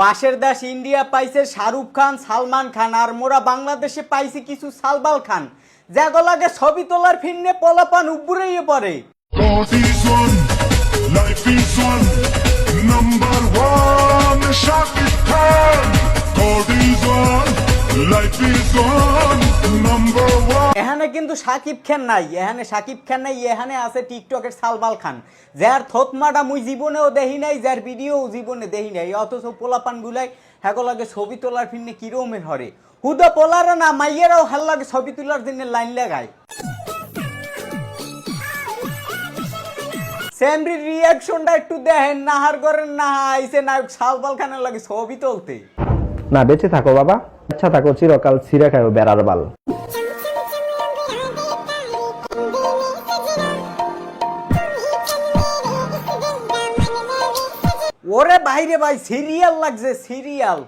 পাশের দেশ ইন্ডিয়া পাইছে শাহরুখ খান, সালমান খান, আর মোরা বাংলাদেশে পাইছে কিছু সালবাল খান যেগো লাগে ছবি তোলার ফিরনে পলাপান উপরেই পড়ে life is. এখানে কিন্তু সাকিব খান নাই, এখানে সাকিব খান নাই, এখানে আছে টিকটকের সালবাল খান। যার থতমাটা মুই জীবনেও দেখি নাই, যার ভিডিও জীবনে দেখি নাই, অথচ পোলাপান গুলাই হ্যাগো লাগে ছবি তোলার ফিরনে কিরমের হরে হুদা পোলারা না, মাইয়েরাও হাল লাগে ছবি তোলার জন্য লাইন লাগায়। স্যামরির রিয়াকশনটা একটু দেখেন, নাহার করেন না আইসে নায়ক সালবাল খানের লাগে ছবি তুলতে। না, বেঁচে থাকো বাবা আচ্ছা থাকো, চিরকাল ছিঁড়ে খাও বেড়ার বাল। ওরে বাইরে ভাই সিরিয়াল লাগছে সিরিয়াল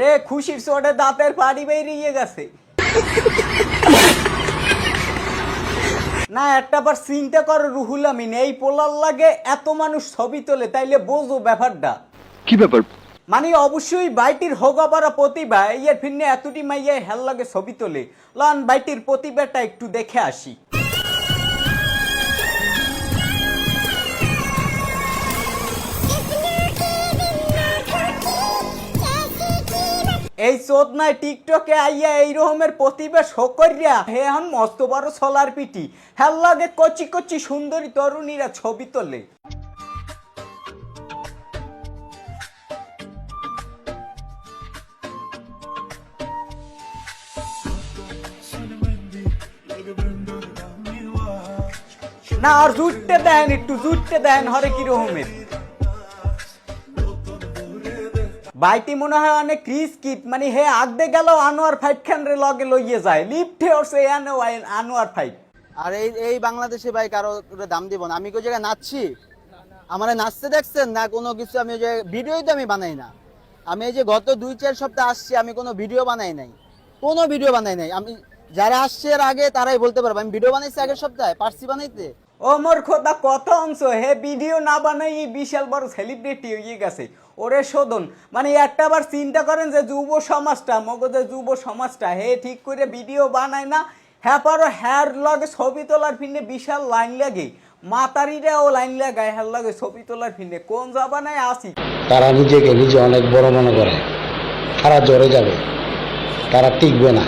রে, খুশির চোটে দাঁতের পাড়ি বেরিয়ে গেছে। না, একটা বার চিন্তা করো রুহুল আমিন, এই পোলার লাগে এত মানুষ ছবি তোলে, তাইলে বোঝো ব্যাপারটা। কি ব্যাপার? মানে অবশ্যই বাইটির হোগাবারা প্রতিভা ইয়ের ফিরনে এতটি মাইয়া হেল লাগে ছবি তোলে। লন, বাইটির প্রতিভাটা একটু দেখে আসি। এই চোদনায় টিকটকে আইয়া এই রকমের প্রতিভা শো করিয়া, হে এখন মস্ত বড় সোলার পিটি হেল লাগে কচি কচি সুন্দরী তরুণীরা ছবি তোলে। না, আর জুটতে দেন, একটু জুটতে দেন, হরে কি রকমের বাইটি মনে হয় অনেক ক্রিস কিট মানে হে আগদে গেল, আনোয়ার ফাইট খান লগে লইয়ে যায়। লিফটে ওরছে আনোয়ার ফাইট আর এই এই বাংলাদেশে ভাই কারও দাম দিব না। আমি কোন জায়গায় নাচছি? আমার নাচতে দেখছেন না কোনো কিছু? আমি ওই যে ভিডিওই তো আমি বানাই না। আমি এই যে গত দুই, চার সপ্তাহ আসছি, আমি কোনো ভিডিও বানাই নাই। কোনো ভিডিও বানাই নাই। আমি যারা আসছে এর আগে তারাই বলতে পারব। আমি ভিডিও বানাইছি আগের সপ্তাহে পারছি বানাইতে। ও মোর খোদা, কত অংশ? হে ভিডিও না বানাই এই বিশাল বড় সেলিব্রিটি হয়ে গেছে। ওরে শোধন মানে একটা বার চিন্তা করেন যে যুব সমাজটা, মগজে যুব সমাজটা, হে ঠিক করে ভিডিও বানায় না হ্যাঁ পারো, হ্যার লগে ছবি তোলার ফিরনে বিশাল লাইন লাগে। মাতারিরাও লাইন লাগায় হ্যার লগে ছবি তোলার ফিরনে কোন জাবানায় আসি তারা নিজেকে নিজে অনেক বড় মনে করে। তারা জ্বরে যাবে, তারা টিকবে না।